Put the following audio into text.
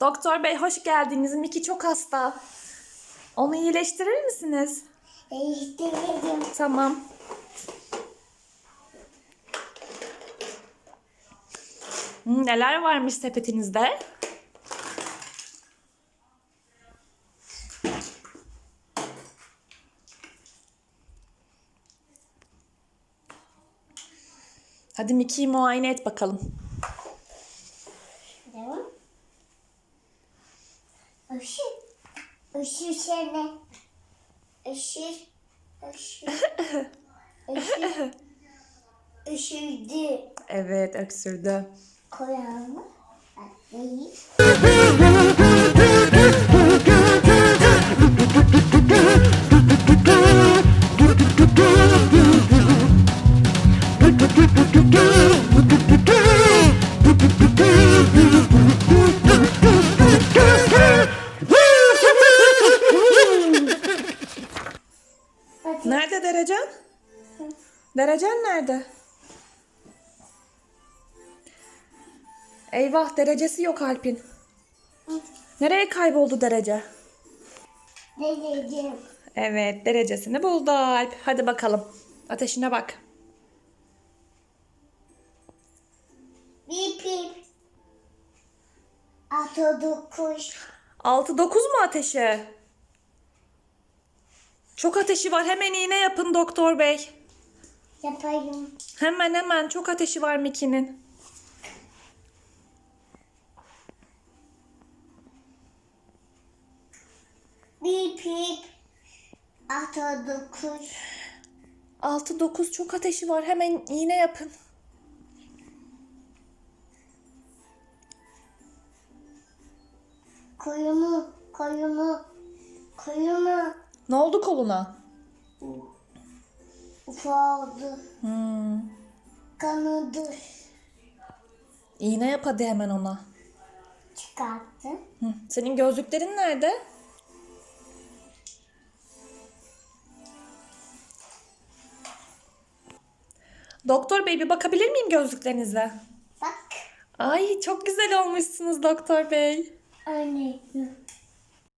Doktor bey hoş geldiniz. Miki çok hasta. Onu iyileştirir misiniz? Değiştirdim. Tamam. Hmm, Neler varmış sepetinizde? Hadi Mickey'i muayene et bakalım. Işır. Işır seni. Işır. Işır. Işır. Işırdı. Evet, öksürdü. Koyalım. Değil. Nerede Derecan? Derecan nerede? Eyvah derecesi yok Alp'in. Nereye kayboldu derece? Dedeciğim. Evet derecesini buldu Alp. Hadi bakalım. Ateşine bak. Bip bip. Atı dokuş. 6-9 mu ateşi? Çok ateşi var. Hemen iğne yapın doktor bey. Yapayım. Hemen hemen çok ateşi var Mickey'nin. Bip bip. Atı dokuş. 6-9 çok ateşi var. Hemen iğne yapın. Koyunu, koyunu, koyunu Ne oldu koluna? ufaldı, Hmm. kanadı İğne yap hadi hemen ona. çıkarttı. Hı. Senin gözlüklerin nerede? Doktor bey bir bakabilir miyim gözlüklerinize? Bak, Ay çok güzel olmuşsunuz doktor bey. anne.